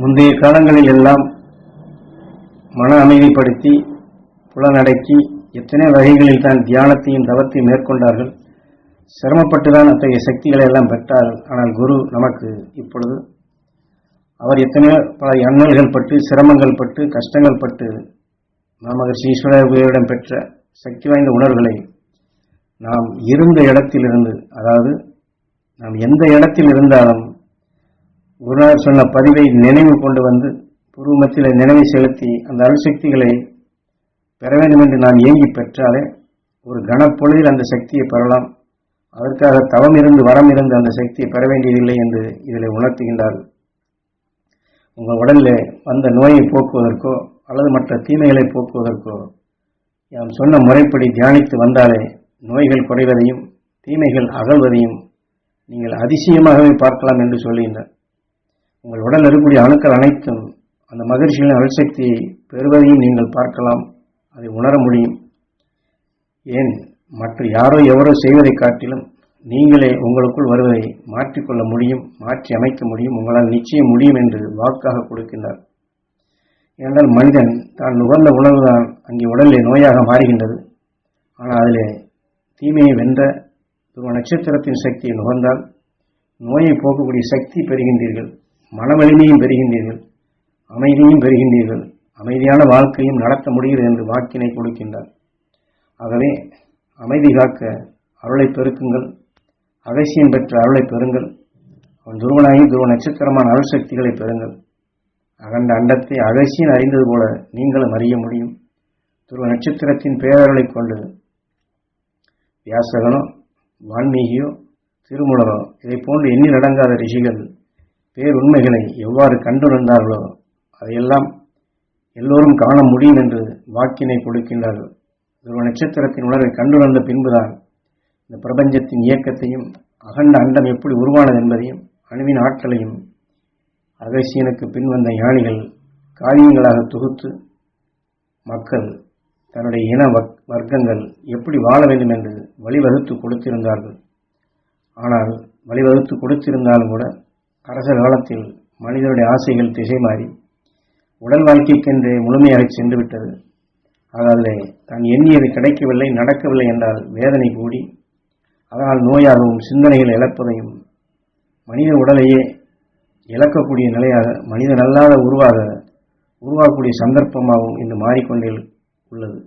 முந்தைய காலங்களில் எல்லாம் மன அமைதிப்படுத்தி புலனடக்கி எத்தனை வகைகளில் தான் தியானத்தையும் தவத்தையும் மேற்கொண்டார்கள் சிரமப்பட்டுதான் அத்தகைய சக்திகளை எல்லாம் பெற்றார்கள். ஆனால் குரு நமக்கு இப்பொழுது அவர் எத்தனையோ பல எண்ணல்கள் பட்டு சிரமங்கள் பட்டு கஷ்டங்கள் பட்டு மாமகர்ஷி ஈஸ்வரரிடம் பெற்ற சக்தி வாய்ந்த உணர்வுகளை நாம் இருந்த இடத்திலிருந்து அதாவது நாம் எந்த இடத்தில் இருந்தாலும் குருநாதர் சொன்ன பதிவை நினைவு கொண்டு வந்து பூர்வமத்தில் நினைவை செலுத்தி அந்த அணுசக்திகளை பெற வேண்டும் என்று நான் ஏங்கி பெற்றாலே ஒரு கனப்பொழுதில் அந்த சக்தியை பெறலாம். அதற்காக தவம் இருந்து வரம் இருந்து அந்த சக்தியை பெற வேண்டியதில்லை என்று இதில் உணர்த்துகின்றார்கள் உங்கள் உடலில் வந்த நோயை போக்குவதற்கோ அல்லது மற்ற தீமைகளை போக்குவதற்கோ நாம் சொன்ன முறைப்படி தியானித்து வந்தாலே நோய்கள் குறைவதையும் தீமைகள் அகழ்வதையும் நீங்கள் அதிசயமாகவே பார்க்கலாம் என்று சொல்லுகின்றார் உங்கள் உடல் இருக்கக்கூடிய அணுக்கள் அனைத்தும் அந்த மகிழ்ச்சியின் அணுசக்தியை பெறுவதையும் நீங்கள் பார்க்கலாம். அதை உணர முடியும். ஏன்? மற்ற யாரோ எவரோ செய்வதை காட்டிலும் நீங்களே உங்களுக்குள் வருவதை மாற்றிக்கொள்ள முடியும் மாற்றி அமைக்க முடியும். உங்களால் நிச்சயம் முடியும் என்று வாக்காக கொடுக்கின்றார். ஏனென்றால் மனிதன் தான் நுகர்ந்த உணவுதான் அங்கே உடலிலே நோயாக மாறுகின்றது. ஆனால் அதிலே தீமையை வென்ற துருவ நட்சத்திரத்தின் சக்தியை நுகர்ந்தால் நோயை போக்கக்கூடிய சக்தி பெறுகின்றீர்கள். மன வலிமையும் பெறுகின்றீர்கள் அமைதியும் பெறுகின்றீர்கள் அமைதியான வாழ்க்கையும் நடத்த முடிகிறது என்று வாக்கினை கொடுக்கின்றார். ஆகவே அமைதி காக்க அருளை பெருக்குங்கள் அகசியம் பெற்ற அருளை பெறுங்கள் அவன் துருவனாகி துருவ நட்சத்திரமான அருள் சக்திகளை பெறுங்கள். அகண்ட அண்டத்தை அகசியன் அறிந்தது போல நீங்களும் அறிய முடியும். துருவ நட்சத்திரத்தின் பேரருளை கொண்டு வியாசகனோ வான்மீகியோ திருமுலரோ இதை போன்று எண்ணி நடங்காத ரிஷிகள் பேருண்மைகளை எவ்வாறு கண்டுணர்ந்தார்களோ அதையெல்லாம் எல்லோரும் காண முடியும் என்று வாக்கினை கொடுக்கின்றார்கள். துருவ நட்சத்திரத்தின் உணர்வை கண்டுணர்ந்த பின்புதான் இந்த பிரபஞ்சத்தின் இயக்கத்தையும் அகண்ட அண்டம் எப்படி உருவானது என்பதையும் அணுவின் ஆற்றலையும் அகசியனுக்கு பின்வந்த ஞானிகள் காரியங்களாக தொகுத்து மக்கள் தன்னுடைய இன வர்க்கங்கள் எப்படி வாழ வேண்டும் என்று வழிவகுத்து கொடுத்திருந்தார்கள். ஆனால் வழிவகுத்து கொடுத்திருந்தாலும் கூட அரச காலத்தில் மனிதனுடைய ஆசைகள் திசை மாறி உடல் வாழ்க்கைக்கென்று முழுமையாக சென்று விட்டது அதாவது தான் எண்ணியது கிடைக்கவில்லை நடக்கவில்லை என்றால் வேதனை கூடி அதனால் நோயாகவும் சிந்தனைகள் இழப்பதையும் மனித உடலையே இழக்கக்கூடிய நிலையாக மனிதன் அல்லாத உருவாக உருவாகக்கூடிய சந்தர்ப்பமாகவும் இன்று மாறிக்கொண்டே உள்ளது.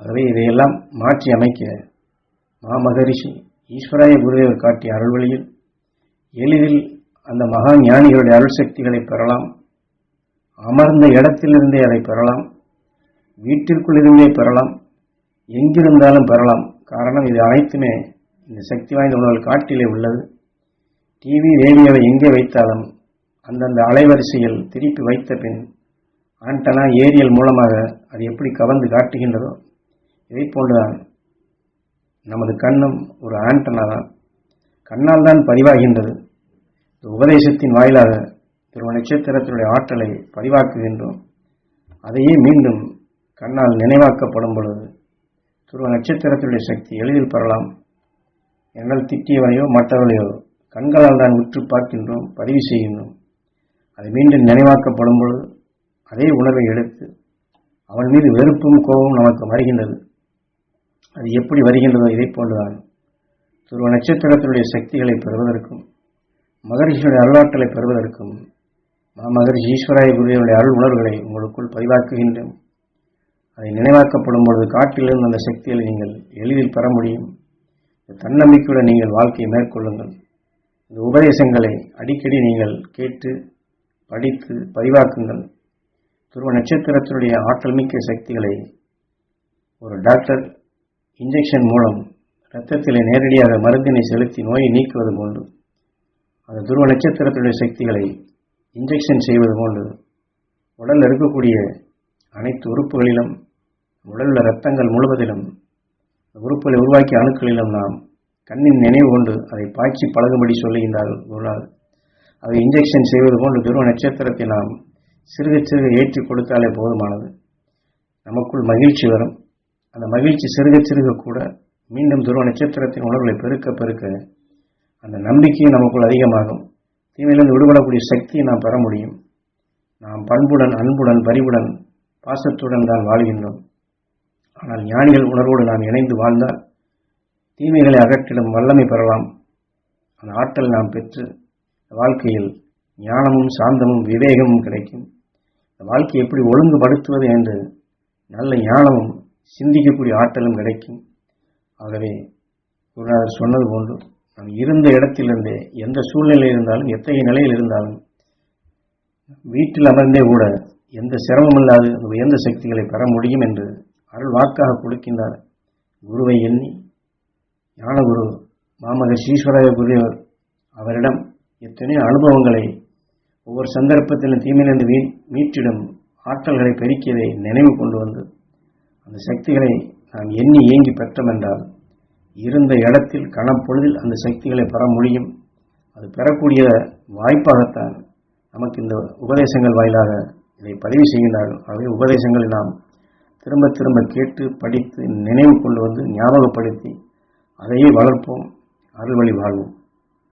ஆகவே இதையெல்லாம் மாற்றி அமைக்க மாமகரிஷி ஈஸ்வராய குருதேவர் காட்டிய அருள்வழியில் எளிதில் அந்த மகா ஞானிகளுடைய அருள் சக்திகளை பெறலாம். அமர்ந்த இடத்திலிருந்தே அதை பெறலாம். வீட்டிற்குள்ளிருந்தே பெறலாம். எங்கிருந்தாலும் பெறலாம். காரணம் இது அனைத்துமே இந்த சக்தி வாய்ந்த உணவு காட்டிலே உள்ளது. டிவி ரேடியோவை எங்கே வைத்தாலும் அந்தந்த அலைவரிசையில் திருப்பி வைத்த பின் ஆண்டனா ஏரியல் மூலமாக அது எப்படி கவர்ந்து காட்டுகின்றதோ இதை போன்றுதான் நமது கண்ணும் ஒரு ஆண்டனா தான் கண்ணால் தான் பதிவாகின்றது. இந்த உபதேசத்தின் வாயிலாக திருவ நட்சத்திரத்தினுடைய ஆற்றலை பதிவாக்குகின்றோம். அதையே மீண்டும் கண்ணால் நினைவாக்கப்படும் பொழுது துருவ நட்சத்திரத்தினுடைய சக்தி எளிதில் பெறலாம். எங்கள் திட்டியவனையோ மற்றவர்களையோ கண்களால் தான் உற்று பார்க்கின்றோம் பதிவு செய்கின்றோம். அது மீண்டும் நினைவாக்கப்படும் பொழுது அதே உணர்வை எடுத்து அவன் மீது வெறுப்பும் கோபமும் நமக்கு வருகின்றது. அது எப்படி வருகின்றதோ இதை போன்றுதான். துருவ நட்சத்திரத்தினுடைய சக்திகளை பெறுவதற்கும் மகரிஷியுடைய அருளாற்றலை பெறுவதற்கும் மாமகரிஷி ஈஸ்வராய குருவினுடைய அருள் உணர்வுகளை உங்களுக்குள் பதிவாக்குகின்றோம் அதை நினைவாக்கப்படும் பொழுது காட்டிலிருந்து அந்த சக்திகளை நீங்கள் எளிதில் பெற முடியும். இந்த தன்னம்பிக்கையுடன் நீங்கள் வாழ்க்கையை மேற்கொள்ளுங்கள். இந்த உபதேசங்களை அடிக்கடி நீங்கள் கேட்டு படித்து பதிவாக்குங்கள். துருவ நட்சத்திரத்தினுடைய ஆற்றல் மிக்க சக்திகளை ஒரு டாக்டர் இன்ஜெக்ஷன் மூலம் இரத்தத்திலே நேரடியாக மருந்தினை செலுத்தி நோயை நீக்குவது போன்று அந்த துருவ நட்சத்திரத்துடைய சக்திகளை இன்ஜெக்ஷன் செய்வது போன்று உடலில் இருக்கக்கூடிய அனைத்து உறுப்புகளிலும் உடலில் இரத்தங்கள் முழுவதிலும் உறுப்புகளை உருவாக்கிய அணுக்களிலும் நாம் கண்ணின் நினைவு கொண்டு அதை பாய்ச்சி பழகும்படி சொல்லுகின்றார்கள் குருநாதர். அதை இன்ஜெக்ஷன் செய்வது போன்று துருவ நட்சத்திரத்தை நாம் சிறுக சிறுக ஏற்றி கொடுத்தாலே போதுமானது. நமக்குள் மகிழ்ச்சி வரும். அந்த மகிழ்ச்சி சிறுக சிறுக கூட மீண்டும் துருவ நட்சத்திரத்தின் உணர்வுகளை பெருக்க பெருக்க அந்த நம்பிக்கையும் நமக்குள் அதிகமாகும். தீமையிலிருந்து விடுபடக்கூடிய சக்தியை நாம் பெற முடியும். நாம் பண்புடன் அன்புடன் பரிவுடன் பாசத்துடன் தான் வாழ்கின்றோம். ஆனால் ஞானிகள் உணர்வோடு நாம் இணைந்து வாழ்ந்தால் தீமைகளை அகற்றிடும் வல்லமை பெறலாம். அந்த ஆற்றல் நாம் பெற்று வாழ்க்கையில் ஞானமும் சாந்தமும் விவேகமும் கிடைக்கும். இந்த வாழ்க்கையை எப்படி ஒழுங்குபடுத்துவது என்று நல்ல ஞானமும் சிந்திக்கக்கூடிய ஆற்றலும் கிடைக்கும். ஆகவே குருநாதர் சொன்னது போன்று நாம் இருந்த இடத்திலிருந்தே எந்த சூழ்நிலையில் இருந்தாலும் எத்தகைய நிலையில் இருந்தாலும் வீட்டில் அமர்ந்தே கூட எந்த சிரமமில்லாது அந்த உயர்ந்த சக்திகளை பெற முடியும் என்று அருள் வாக்காக கொடுக்கின்றார். குருவை எண்ணி ஞானகுரு மாமகர் ஈஸ்வரய குருவர் அவரிடம் எத்தனையோ அனுபவங்களை ஒவ்வொரு சந்தர்ப்பத்திலும் தீமையிலிருந்து மீ மீட்டிடும் ஆற்றல்களை பெருக்கியதை நினைவு கொண்டு வந்து அந்த சக்திகளை நான் எண்ணி ஏங்கி பெற்றமென்றால் இருந்த இடத்தில் கணப்பொழுதில் அந்த சக்திகளை பெற முடியும். அது பெறக்கூடிய வாய்ப்பாகத்தான் நமக்கு இந்த உபதேசங்கள் வாயிலாக இதை பதிவு செய்கின்றார்கள். ஆகவே உபதேசங்களை நாம் திரும்ப திரும்ப கேட்டு படித்து நினைவு கொண்டு வந்து ஞாபகப்படுத்தி அதையே வளர்ப்போம். அருள்வழி வாழ்வோம்.